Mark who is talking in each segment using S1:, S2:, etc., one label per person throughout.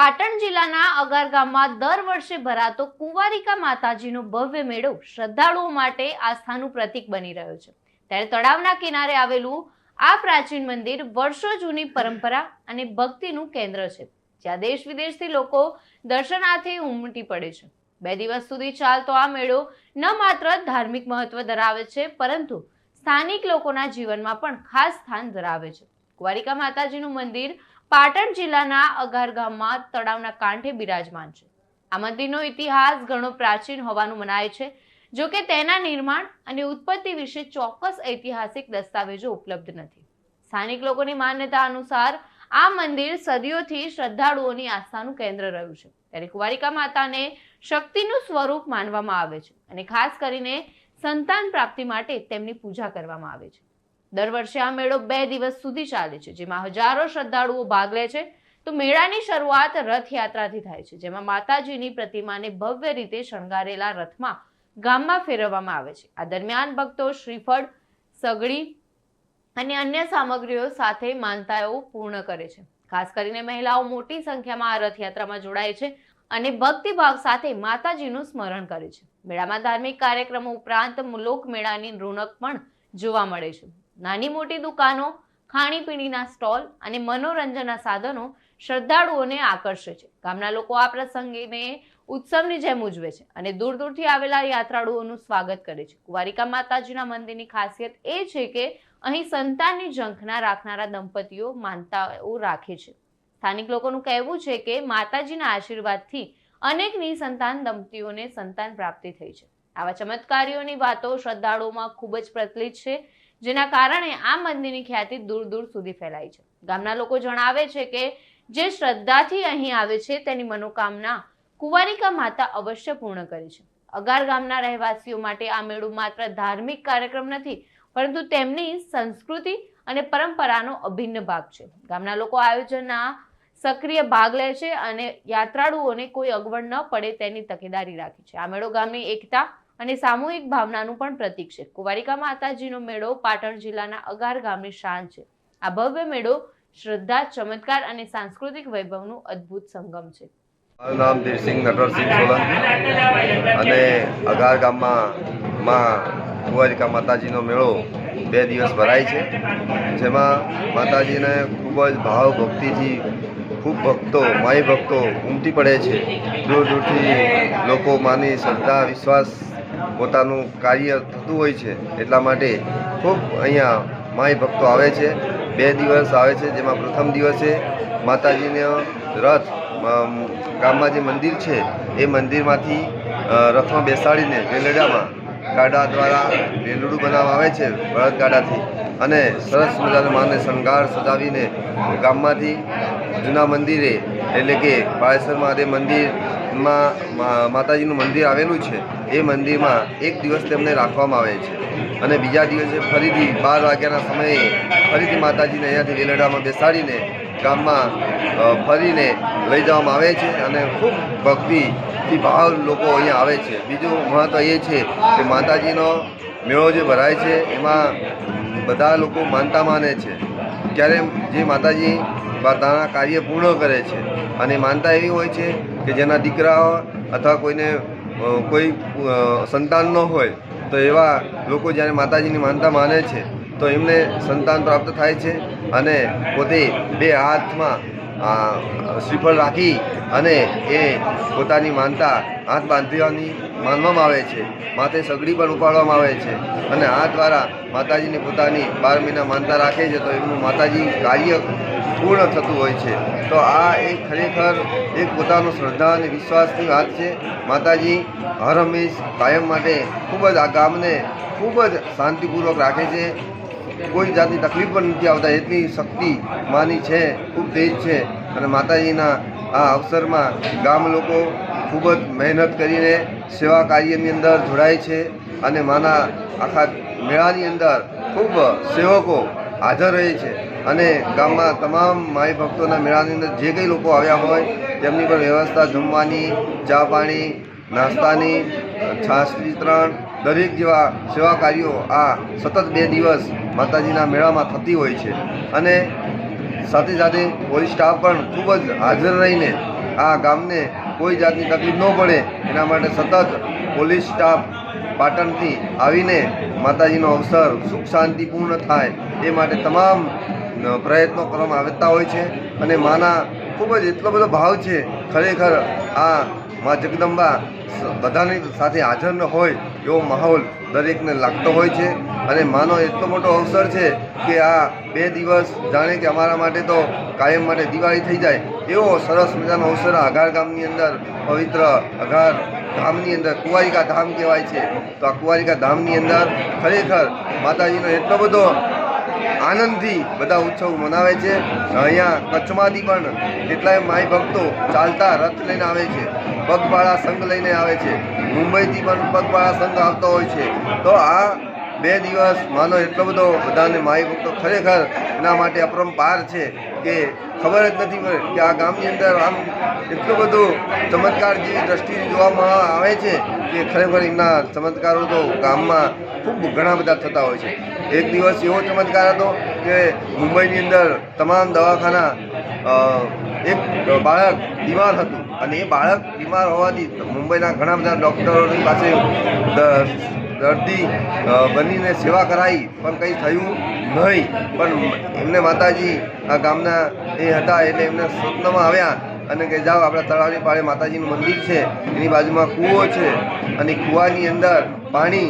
S1: પાટણ જિલ્લાના અગાર ગામમાં દર વર્ષે ભરાતો કુંવારિકા માતાજીનો ભવ્ય મેળો શ્રદ્ધાળુઓ માટે આસ્થાનું પ્રતીક બની રહ્યો છે. ત્યારે તળાવના કિનારે આવેલું આ પ્રાચીન મંદિર વર્ષો જૂની પરંપરા અને ભક્તિનું કેન્દ્ર છે. જ્યાં દેશ વિદેશથી લોકો દર્શનાર્થે ઉમટી પડે છે. બે દિવસ સુધી ચાલતો આ મેળો ન માત્ર ધાર્મિક મહત્વ ધરાવે છે, પરંતુ સ્થાનિક લોકોના જીવનમાં પણ ખાસ સ્થાન ધરાવે છે. કુંવારિકા માતાજીનું મંદિર પાટણ જિલ્લાના અગાર ગામમાં તળાવના કાંઠે બિરાજમાન છે. આ મંદિરનો ઇતિહાસ ઘણો પ્રાચીન હોવાનું મનાય છે, જો કે તેના નિર્માણ અને ઉત્પત્તિ વિશે ચોક્કસ ઐતિહાસિક દસ્તાવેજો ઉપલબ્ધ નથી. સ્થાનિક લોકોની માન્યતા અનુસાર આ મંદિર સદીઓથી શ્રદ્ધાળુઓની આસ્થાનું કેન્દ્ર રહ્યું છે. ત્યારે કુવારિકા માતાને શક્તિનું સ્વરૂપ માનવામાં આવે છે અને ખાસ કરીને સંતાન પ્રાપ્તિ માટે તેમની પૂજા કરવામાં આવે છે. દર વર્ષે આ મેળો બે દિવસ સુધી ચાલે છે, જેમાં હજારો શ્રદ્ધાળુઓ ભાગ લે છે. તો મેળાની શરૂઆત રથયાત્રાથી થાય છે, જેમાં માતાજીની પ્રતિમાને ભવ્ય રીતે શણગારેલા રથમાં ગામમાં ફેરવવામાં આવે છે. આ દરમિયાન ભક્તો શ્રીફળ, સગડી અને અન્ય સામગ્રીઓ સાથે માનતાઓ પૂર્ણ કરે છે. ખાસ કરીને મહિલાઓ મોટી સંખ્યામાં આ રથયાત્રામાં જોડાય છે અને ભક્તિભાવ સાથે માતાજીનું સ્મરણ કરે છે. મેળામાં ધાર્મિક કાર્યક્રમો ઉપરાંત લોક મેળાની રોનક પણ જોવા મળે છે. નાની મોટી દુકાનો, ખાણીપીણીના સ્ટોલ અને મનોરંજનના સાધનો શ્રદ્ધાળુઓને આકર્ષે છે. ગામના લોકો આ પ્રસંગને ઉત્સવની જેમ ઉજવે છે અને દૂર દૂરથી આવેલા યાત્રાળુઓનું સ્વાગત કરે છે. કુવારિકા માતાજીના મંદિરની ખાસિયત એ છે કે અહીં સંતાનની ઝંખના રાખનારા દંપતીઓ માનતાઓ રાખે છે. સ્થાનિક લોકોનું કહેવું છે કે માતાજીના આશીર્વાદથી અનેકની સંતાન દંપતીઓને સંતાન પ્રાપ્તિ થઈ છે. આવા ચમત્કારીઓની વાતો શ્રદ્ધાળુઓમાં ખૂબ જ પ્રચલિત છે. જેના કારણે આ મંદિરની ખ્યાતિ દૂર દૂર સુધી ફેલાઈ છે. ગામના લોકો જણાવે છે કે જે શ્રદ્ધાથી અહીં આવે છે તેની મનોકામના કુંવારિકા માતા અવશ્ય પૂર્ણ કરે છે. અગાર ગામના રહેવાસીઓ માટે આ મેળો માત્ર ધાર્મિક કાર્યક્રમ નથી, પરંતુ તેમની સંસ્કૃતિ અને પરંપરાનો અભિન્ન ભાગ છે. ગામના લોકો આયોજનના સક્રિય ભાગ લે છે અને યાત્રાળુઓને કોઈ અગવડ ન પડે તેની તકેદારી રાખે છે. આ મેળો ગામની એકતા અને સામૂહિક ભાવનાનું પણ પ્રતીક છે. કુવારિકા માતાજીનો મેળો પાટણ જિલ્લાના અગાર ગામની શાન છે. આ ભવ્ય મેળો શ્રદ્ધા, ચમત્કાર અને સાંસ્કૃતિક વૈભવનું અદ્ભુત સંગમ છે.
S2: મારું નામ દેવસિંહ નટવરસિંહ સોલંકી અને અગાર ગામમાં માં કુંવારિકા માતાજીનો મેળો બે દિવસ ભરાય છે. જેમાં માતાજીને ખૂબ જ ભાવ ભક્તિથી ખૂબ ભક્તો માય ભક્તો ઉમટી પડે છે. દૂર દૂરથી લોકો માની શ્રદ્ધા, વિશ્વાસ પોતાનું કાર્ય થતું હોય છે એટલા માટે ખૂબ અહીંયા માય ભક્તો આવે છે. બે દિવસ આવે છે, જેમાં પ્રથમ દિવસે માતાજીનો રથ ગામમાં જે મંદિર છે, એ મંદિરમાંથી રથમાં બેસાડીને રેલડામાં ગાડા દ્વારા રેલડું બનાવવામાં આવે છે બળદ ગાડાથી. અને સરસ મજાના માને શણગાર સજાવીને ગામમાંથી જૂના મંદિરે એટલે કે પાળેસર મહાદેવ મંદિરમાં માતાજીનું મંદિર આવેલું છે, એ મંદિરમાં એક દિવસ તેમને રાખવામાં આવે છે. અને બીજા દિવસે ફરીથી બાર વાગ્યાના સમયે ફરીથી માતાજીને અહીંયાથી વેલડામાં બેસાડીને ગામમાં ફરીને લઈ જવામાં આવે છે અને ખૂબ ભક્તિથી ભાવ લોકો અહીંયા આવે છે. બીજું મહત્ત્વ એ છે કે માતાજીનો મેળો જે ભરાય છે, એમાં બધા લોકો માનતા માને છે. ત્યારે જે માતાજી પોતાના કાર્ય પૂર્ણ કરે છે અને માનતા એવી હોય છે કે જેના દીકરા અથવા કોઈને કોઈ સંતાન ન હોય, તો એવા લોકો જ્યારે માતાજીની માનતા માને છે, તો એમને સંતાન પ્રાપ્ત થાય છે અને પોતે બે હાથમાં શ્રીફળ રાખી અને એ પોતાની માનતા હાથ બાંધવાની માનવામાં આવે છે. માથે સગડી પણ ઉપાડવામાં આવે છે અને આ દ્વારા માતાજીને પોતાની બાર મહિના માનતા રાખે છે તો એમનું માતાજી કાર્ય પૂર્ણ થતું હોય છે. તો આ એક ખરેખર એક પોતાનો શ્રદ્ધા અને વિશ્વાસની વાત છે. માતાજી હર હંમેશ કાયમ માટે ખૂબ જ આ ગામને ખૂબ જ શાંતિપૂર્વક રાખે છે. કોઈ જાતની તકલીફ પણ નથી આવતા. એટલી શક્તિ માની છે, ખૂબ તેજ છે. અને માતાજીના આ અવસરમાં ગામ લોકો ખૂબ જ મહેનત કરીને સેવા કાર્યની અંદર જોડાય છે અને માના આખા મેળાની અંદર ખૂબ સેવકો હાજર રહે છે. અને ગામમાં તમામ માય ભક્તોના મેળાની અંદર જે કંઈ લોકો આવ્યા હોય, તેમની પણ વ્યવસ્થા જમવાની, ચા પાણી, નાસ્તાની, છાશ વિતરણ, દરેક જેવા સેવા કાર્યો આ સતત બે દિવસ માતાજીના મેળામાં થતી હોય છે. અને સાથે સાથે પોલીસ સ્ટાફ પણ ખૂબ જ હાજર રહીને આ ગામને કોઈ જાતની તકલીફ ન પડે, એના માટે સતત પોલીસ સ્ટાફ પાટણથી આવીને માતાજીનો અવસર સુખ શાંતિપૂર્ણ થાય એ માટે તમામ પ્રયત્નો કરવામાં આવતા હોય છે. અને માના ખૂબ જ એટલો બધો ભાવ છે, ખરેખર આ મા જગદંબા બધાની સાથે હાજર ન હોય એવો માહોલ દરેકને લાગતો હોય છે. અને માનો એટલો મોટો અવસર છે કે આ બે દિવસ જાણે કે અમારા માટે તો કાયમ માટે દિવાળી થઈ જાય. એવો સરસ મજાનો અવસર અઘાર ગામની અંદર, પવિત્ર અઘાર ધામની અંદર, કુંવારિકા ધામ કહેવાય છે. તો આ કુંવારિકા ધામની અંદર ખરેખર માતાજીનો એટલો બધો આનંદથી બધા ઉત્સવ મનાવે છે. અહીંયા કચ્છમાંથી પણ કેટલાય માય ભક્તો ચાલતા રથ લઈને આવે છે. પગપાળા સંઘ લઈને આવે છે. મુંબઈથી પણ પગપાળા સંઘ આવતો હોય છે. તો આ બે દિવસ, માનો એટલો બધો બધાને માઈ ભક્તો ખરેખર એના માટે અપરંપાર છે કે ખબર જ નથી પડે કે આ ગામની અંદર આમ એટલું બધું ચમત્કાર જેવી દ્રષ્ટિ જોવામાં આવે છે કે ખરેખર એમના ચમત્કારો તો ગામમાં ખૂબ ઘણા બધા થતા હોય છે. એક દિવસ એવો ચમત્કાર હતો કે મુંબઈની અંદર તમામ દવાખાના એક બાળક બીમાર હતું અને એ બાળક બીમાર હોવાથી મુંબઈના ઘણા બધા ડૉક્ટરોની પાસે દર્દી બનીને સેવા કરાવી પણ કંઈ થયું નહીં. પણ એમને માતાજી આ ગામના એ હતા એટલે એમને સ્વપ્નમાં આવ્યા અને કે જાઓ, આપણા તળાવની પાળે માતાજીનું મંદિર છે, એની બાજુમાં કૂવો છે અને કૂવાની અંદર પાણી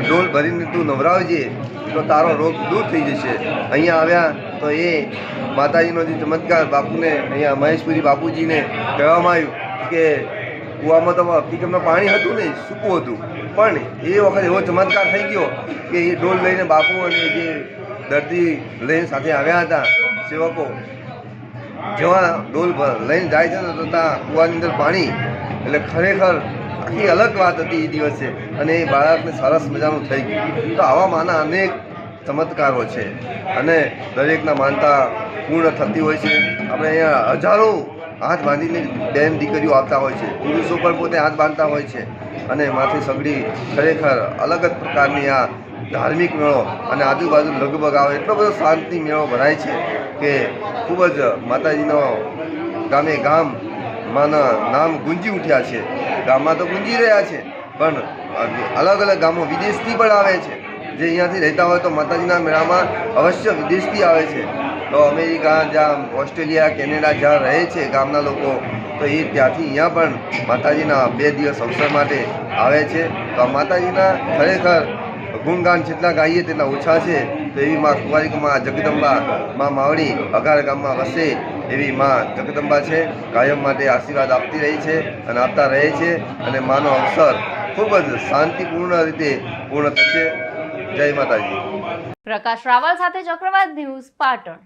S2: ડોલ ભરીને તું નવરાવજે, તો તારો રોગ દૂર થઈ જશે. અહીંયા આવ્યા તો એ માતાજીનો જે ચમત્કાર બાપુને, અહીંયા મહેશપુરી બાપુજીને કહેવામાં આવ્યું કે કૂવામાં તો હકીકતમાં પાણી હતું નહીં, સૂકું હતું. પણ એ વખત એવો ચમત્કાર થઈ ગયો કે એ ડોલ લઈને બાપુ અને જે દર્દી લઈને સાથે આવ્યા હતા, સેવકો, જેવા ડોલ લઈને જાય છે તો ત્યાં કૂવાની અંદર પાણી, એટલે ખરેખર આખી અલગ વાત હતી એ દિવસે અને એ બાળકને સરસ મજાનું થઈ ગયું. તો આવા માના અનેક ચમત્કારો છે અને દરેકના માનતા પૂર્ણ થતી હોય છે. આપણે અહીંયા હજારો હાથ બાંધીને બેન દીકરીઓ આવતા હોય છે. પુરુષો પણ પોતે હાથ બાંધતા હોય છે અને માથે સગડી ખરેખર અલગ જ પ્રકારની આ ધાર્મિક મેળો અને આજુબાજુ લગભગ આવે એટલો બધો શાંતિ મેળો ભરાય છે કે ખૂબ જ માતાજીનો ગામે ગામ માના નામ ગુંજી ઉઠ્યા છે. ગામમાં તો ગુંજી રહ્યા છે, પણ અલગ અલગ ગામો વિદેશથી પણ આવે છે. જે અહીંયાથી રહેતા હોય તો માતાજીના મેળામાં અવશ્ય વિદેશથી આવે છે. તો અમેરિકા, જ્યાં ઓસ્ટ્રેલિયા, કેનેડા જ્યાં રહે છે ગામના લોકો, તો એ ત્યાંથી અહીંયા પણ માતાજીના બે દિવસ અવસર માટે આવે છે. તો આ માતાજીના ખરેખર ગુણગાન જેટલા ગાઈએ તેટલા ઓછા છે. તો એવી માં કુંવારિકમાં જગદંબા, માં માવડી અગાર ગામમાં વસે એવી માં જગદંબા છે. કાયમ માટે આશીર્વાદ આપતી રહી છે અને આપતા રહે છે અને માનો અવસર ખૂબ જ શાંતિપૂર્ણ રીતે પૂર્ણ થશે. જય માતાજી.
S1: પ્રકાશ રાવલ સાથે ચક્રવાત ન્યૂઝ પાટણ.